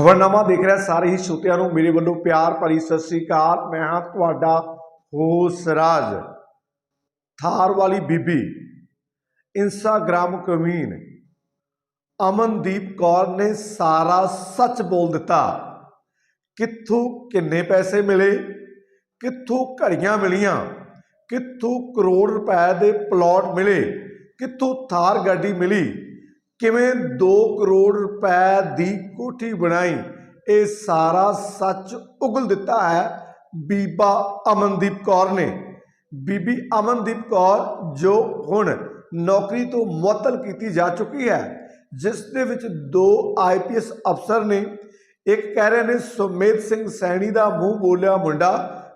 ਖਬਰਨਾਮਾ ਦੇਖ ਰਿਹਾ ਸਾਰੇ ਹੀ ਸਰੋਤਿਆਂ ਨੂੰ ਮੇਰੇ ਵੱਲੋਂ ਪਿਆਰ ਭਰੀ ਸਤਿ ਸ੍ਰੀ ਅਕਾਲ। ਮੈਂ ਹਾਂ ਤੁਹਾਡਾ ਹੋਸ ਰਾਜ, ਥਾਰ ਵਾਲੀ ਬੀਬੀ, ਇੰਸਟਾਗ੍ਰਾਮ ਕਵੀਨ ਅਮਨਦੀਪ ਕੌਰ ਨੇ ਸਾਰਾ ਸੱਚ ਬੋਲ ਦਿੱਤਾ। ਕਿੱਥੋਂ ਕਿੰਨੇ ਪੈਸੇ ਮਿਲੇ, ਕਿੱਥੋਂ ਘੜੀਆਂ ਮਿਲੀਆਂ, ਕਿੱਥੋਂ ਕਰੋੜ ਰੁਪਏ ਦੇ ਪਲਾਟ ਮਿਲੇ, ਕਿੱਥੋਂ ਥਾਰ ਗੱਡੀ ਮਿਲੀ ਕਿਵੇਂ 2 ਕਰੋੜ ਰੁਪਏ ਦੀ ਕੋਠੀ ਬਣਾਈ, ਇਹ ਸਾਰਾ ਸੱਚ ਉਗਲ ਦਿੱਤਾ ਹੈ ਬੀਬਾ ਅਮਨਦੀਪ ਕੌਰ ਨੇ। ਬੀਬੀ ਅਮਨਦੀਪ ਕੌਰ ਜੋ ਹੁਣ ਨੌਕਰੀ ਤੋਂ ਮੁਅੱਤਲ ਕੀਤੀ ਜਾ ਚੁੱਕੀ ਹੈ, ਜਿਸ ਦੇ ਵਿੱਚ ਦੋ ਆਈਪੀਐਸ ਅਫਸਰ ਨੇ, ਇੱਕ ਕਹਿ ਰਹੇ ਨੇ ਸੁਮੇਧ ਸਿੰਘ ਸੈਣੀ ਦਾ ਮੂੰਹ ਬੋਲਿਆ ਮੁੰਡਾ,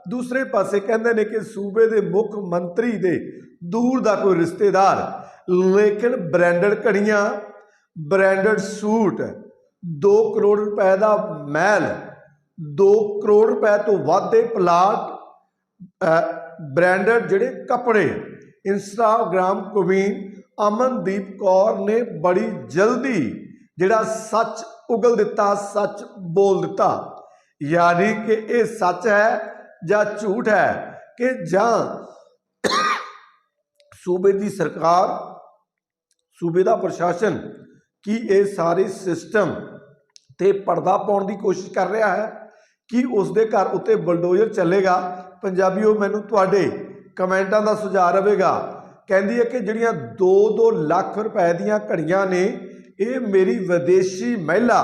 ਦੂਸਰੇ ਪਾਸੇ ਕਹਿੰਦੇ ਨੇ ਕਿ ਸੂਬੇ ਦੇ ਮੁੱਖ ਮੰਤਰੀ ਦੇ ਦੂਰ ਦਾ ਕੋਈ ਰਿਸ਼ਤੇਦਾਰ, ਲੇਕਿਨ ਬ੍ਰਾਂਡਡ ਘੜੀਆਂ ਬ੍ਰਾਂਡਡ ਸੂਟ 2 ਕਰੋੜ ਰੁਪਏ ਦਾ ਮਹਿਲ 2 ਕਰੋੜ ਰੁਪਏ ਤੋਂ ਵੱਧ ਦੇ ਪਲਾਟ ਬ੍ਰਾਂਡਡ ਜਿਹੜੇ ਕੱਪੜੇ ਇੰਸਟਾਗ੍ਰਾਮ ਕੁਵੀਨ ਅਮਨਦੀਪ ਕੌਰ ਨੇ ਬੜੀ ਜਲਦੀ ਜਿਹੜਾ ਸੱਚ ਉਗਲ ਦਿੱਤਾ, ਸੱਚ ਬੋਲ ਦਿੱਤਾ। ਯਾਨੀ ਕਿ ਇਹ ਸੱਚ ਹੈ ਜਾਂ ਝੂਠ ਹੈ ਕਿ ਜਾਂ ਸੂਬੇ ਦੀ ਸਰਕਾਰ, ਸੂਬੇ ਦਾ ਪ੍ਰਸ਼ਾਸਨ ਕੀ ਇਹ ਸਾਰੇ ਸਿਸਟਮ ਤੇ ਪਰਦਾ ਪਾਉਣ ਦੀ ਕੋਸ਼ਿਸ਼ ਕਰ ਰਿਹਾ ਹੈ ਕਿ ਉਸ ਦੇ ਘਰ ਉੱਤੇ ਬਲਡੋਜ਼ਰ ਚੱਲੇਗਾ। ਪੰਜਾਬੀਓ, ਮੈਨੂੰ ਤੁਹਾਡੇ ਕਮੈਂਟਾਂ ਦਾ ਸੁਝਾਅ ਰਹੇਗਾ ਕਹਿੰਦੀ ਹੈ ਕਿ ਜਿਹੜੀਆਂ 2-2 ਲੱਖ ਰੁਪਏ ਦੀਆਂ ਘੜੀਆਂ ਨੇ, ਇਹ ਮੇਰੀ ਵਿਦੇਸ਼ੀ ਮਹਿਲਾ,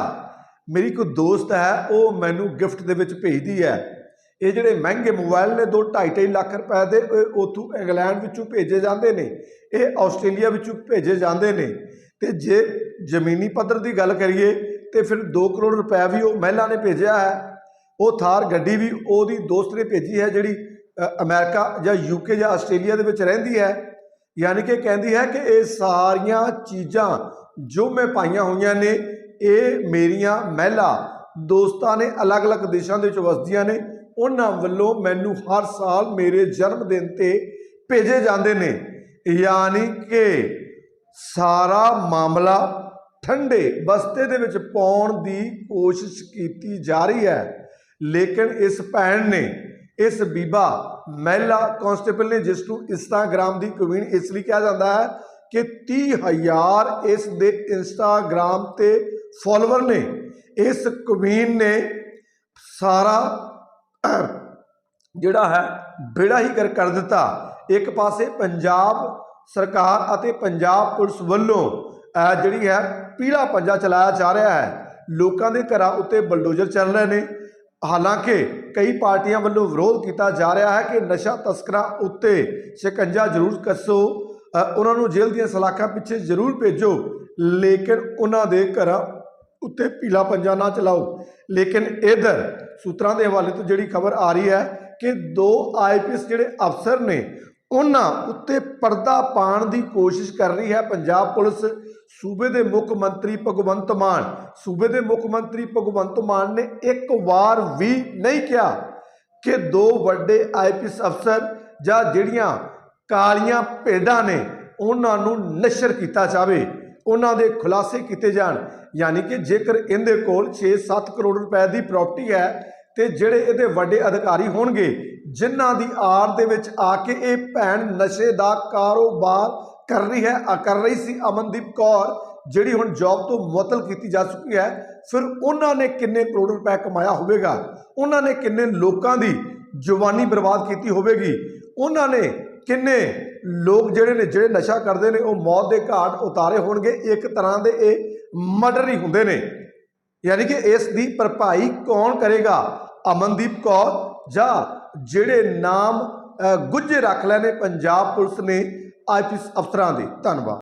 ਮੇਰੀ ਕੋਈ ਦੋਸਤ ਹੈ, ਉਹ ਮੈਨੂੰ ਗਿਫਟ ਦੇ ਵਿੱਚ ਭੇਜਦੀ ਹੈ। ਇਹ ਜਿਹੜੇ ਮਹਿੰਗੇ ਮੋਬਾਈਲ ਨੇ 2.5 ਲੱਖ ਰੁਪਏ ਦੇ, ਇਹ ਉੱਥੋਂ ਇੰਗਲੈਂਡ ਵਿੱਚੋਂ ਭੇਜੇ ਜਾਂਦੇ ਨੇ, ਇਹ ਆਸਟ੍ਰੇਲੀਆ ਵਿੱਚੋਂ ਭੇਜੇ ਜਾਂਦੇ ਨੇ। ਤੇ ਜੇ ਜ਼ਮੀਨੀ ਪੱਧਰ ਦੀ ਗੱਲ ਕਰੀਏ ਤੇ ਫਿਰ 2 ਕਰੋੜ ਰੁਪਏ ਵੀ ਉਹ ਮਹਿਲਾ ਨੇ ਭੇਜਿਆ ਹੈ। ਉਹ ਥਾਰ ਗੱਡੀ ਵੀ ਉਹਦੀ ਦੋਸਤ ਨੇ ਭੇਜੀ ਹੈ ਜਿਹੜੀ ਅ, ਅਮਰੀਕਾ ਜਾਂ ਯੂਕੇ ਜਾਂ ਆਸਟ੍ਰੇਲੀਆ ਦੇ ਵਿੱਚ ਰਹਿੰਦੀ ਹੈ। ਯਾਨੀ ਕਿ ਕਹਿੰਦੀ ਹੈ ਕਿ ਇਹ ਸਾਰੀਆਂ ਚੀਜ਼ਾਂ ਜੋ ਮੈਂ ਪਾਈਆਂ ਹੋਈਆਂ ਨੇ ਇਹ ਮੇਰੀਆਂ ਮਹਿਲਾ ਦੋਸਤਾਂ ਨੇ ਅਲੱਗ-ਅਲੱਗ ਦੇਸ਼ਾਂ ਦੇ ਵਿੱਚ ਵਸਦੀਆਂ ਨੇ। ਉਹਨਾਂ ਵੱਲੋਂ ਮੈਨੂੰ ਹਰ ਸਾਲ ਮੇਰੇ ਜਨਮ ਦਿਨ ਤੇ ਭੇਜੇ ਜਾਂਦੇ ਨੇ। ਯਾਨੀ ਕਿ ਸਾਰਾ ਮਾਮਲਾ ਠੰਡੇ ਬਸਤੇ ਦੇ ਵਿੱਚ ਪਾਉਣ ਦੀ ਕੋਸ਼ਿਸ਼ ਕੀਤੀ ਜਾ ਰਹੀ ਹੈ। ਲੇਕਿਨ ਇਸ ਭੈਣ ਨੇ, ਇਸ ਬੀਬਾ ਮਹਿਲਾ ਕਾਂਸਟੇਬਲ ਨੇ, ਜਿਸ ਨੂੰ ਇੰਸਟਾਗ੍ਰਾਮ ਦੀ ਕੁਵੀਨ ਇਸ ਲਈ ਕਿਹਾ ਜਾਂਦਾ ਹੈ ਕਿ 30000 ਇਸ ਦੇ ਇੰਸਟਾਗ੍ਰਾਮ ਤੇ ਫਾਲੋਅਰ ਨੇ। ਇਸ ਕੁਵੀਨ ਨੇ ਸਾਰਾ ਜਿਹੜਾ ਹੈ, ਬੇੜਾ ਹੀ ਕਰ ਕਰ ਦਿੱਤਾ। ਇੱਕ ਪਾਸੇ ਪੰਜਾਬ ਸਰਕਾਰ ਅਤੇ ਪੰਜਾਬ ਪੁਲਿਸ ਵੱਲੋਂ ਜਿਹੜੀ ਹੈ, ਪੀਲਾ ਪੰਜਾ ਚਲਾਇਆ ਜਾ ਰਿਹਾ ਹੈ। ਲੋਕਾਂ ਦੇ ਘਰਾਂ ਉੱਤੇ ਬਲਡੋਜ਼ਰ ਚੱਲ ਰਹੇ ਨੇ। ਹਾਲਾਂਕਿ, ਕਈ ਪਾਰਟੀਆਂ ਵੱਲੋਂ ਵਿਰੋਧ ਕੀਤਾ ਜਾ ਰਿਹਾ ਹੈ ਕਿ ਨਸ਼ਾ ਤਸਕਰਾਂ ਉੱਤੇ ਸ਼ਿਕੰਜਾ ਜ਼ਰੂਰ ਕੱਸੋ। ਉਹਨਾਂ ਨੂੰ ਜੇਲ੍ਹ ਦੀਆਂ ਸਲਾਖਾਂ ਪਿੱਛੇ ਜ਼ਰੂਰ ਭੇਜੋ। ਲੇਕਿਨ ਉਹਨਾਂ ਦੇ ਘਰਾਂ ਉੱਤੇ ਪੀਲਾ ਪੰਜਾ ਨਾ ਚਲਾਓ। ਲੇਕਿਨ ਇਧਰ ਸੂਤਰਾਂ ਦੇ ਹਵਾਲੇ ਤੋਂ ਜਿਹੜੀ ਖਬਰ ਆ ਰਹੀ ਹੈ ਕਿ ਦੋ ਆਈਪੀਐਸ ਜਿਹੜੇ ਅਫਸਰ ਨੇ ਉਹਨਾਂ ਉੱਤੇ ਪਰਦਾ ਪਾਉਣ ਦੀ ਕੋਸ਼ਿਸ਼ ਕਰ ਰਹੀ ਹੈ ਪੰਜਾਬ ਪੁਲਿਸ। ਸੂਬੇ ਦੇ ਮੁੱਖ ਮੰਤਰੀ ਭਗਵੰਤ ਮਾਨ, ਸੂਬੇ ਦੇ ਮੁੱਖ ਮੰਤਰੀ ਭਗਵੰਤ ਮਾਨ ਨੇ ਇੱਕ ਵਾਰ ਵੀ ਨਹੀਂ ਕਿਹਾ ਕਿ ਦੋ ਵੱਡੇ ਆਈਪੀਐਸ ਅਫਸਰ ਜਾਂ ਜਿਹੜੀਆਂ ਕਾਲੀਆਂ ਭੇਡਾਂ ਨੇ ਉਹਨਾਂ ਨੂੰ ਨਸ਼ਰ ਕੀਤਾ ਜਾਵੇ, ਉਹਨਾਂ ਦੇ ਖੁਲਾਸੇ ਕੀਤੇ ਜਾਣ। ਯਾਨੀ ਕਿ ਜੇਕਰ ਇਹਦੇ ਕੋਲ 6-7 ਕਰੋੜ ਰੁਪਏ ਦੀ ਪ੍ਰਾਪਰਟੀ ਹੈ ਤੇ ਜਿਹੜੇ ਇਹਦੇ ਵੱਡੇ ਅਧਿਕਾਰੀ ਹੋਣਗੇ, ਜਿਨ੍ਹਾਂ ਦੀ ਆੜ ਦੇ ਵਿੱਚ ਆ ਕੇ ਇਹ ਭੈਣ ਨਸ਼ੇ ਦਾ ਕਾਰੋਬਾਰ ਕਰ ਰਹੀ ਹੈ ਕਰ ਰਹੀ ਸੀ ਅਮਨਦੀਪ ਕੌਰ, ਜਿਹੜੀ ਹੁਣ ਜੌਬ ਤੋਂ ਮੁਅੱਤਲ ਕੀਤੀ ਜਾ ਚੁੱਕੀ ਹੈ, ਫਿਰ ਉਹਨਾਂ ਨੇ ਕਿੰਨੇ ਕਰੋੜ ਰੁਪਏ ਕਮਾਇਆ ਹੋਵੇਗਾ? ਉਹਨਾਂ ਨੇ ਕਿੰਨੇ ਲੋਕਾਂ ਦੀ ਜਵਾਨੀ ਬਰਬਾਦ ਕੀਤੀ ਹੋਵੇਗੀ? ਉਹਨਾਂ ਨੇ ਕਿੰਨੇ ਲੋਕ ਜਿਹੜੇ ਨੇ, ਜਿਹੜੇ ਨਸ਼ਾ ਕਰਦੇ ਨੇ, ਉਹ ਮੌਤ ਦੇ ਘਾਟ ਉਤਾਰੇ ਹੋਣਗੇ? ਇੱਕ ਤਰ੍ਹਾਂ ਦੇ ਇਹ ਮਰਡਰ ਹੀ ਹੁੰਦੇ ਨੇ। ਯਾਨੀ ਕਿ ਇਸ ਦੀ ਭਰਪਾਈ ਕੌਣ ਕਰੇਗਾ? ਅਮਨਦੀਪ ਕੌਰ ਜਾਂ ਜਿਹੜੇ ਨਾਮ ਗੁੱਝੇ ਰੱਖ ਲੈਣੇ ਪੰਜਾਬ ਪੁਲਿਸ ਨੇ ਆਈਪੀਐਸ ਅਫਸਰਾਂ ਦੇ? ਧੰਨਵਾਦ।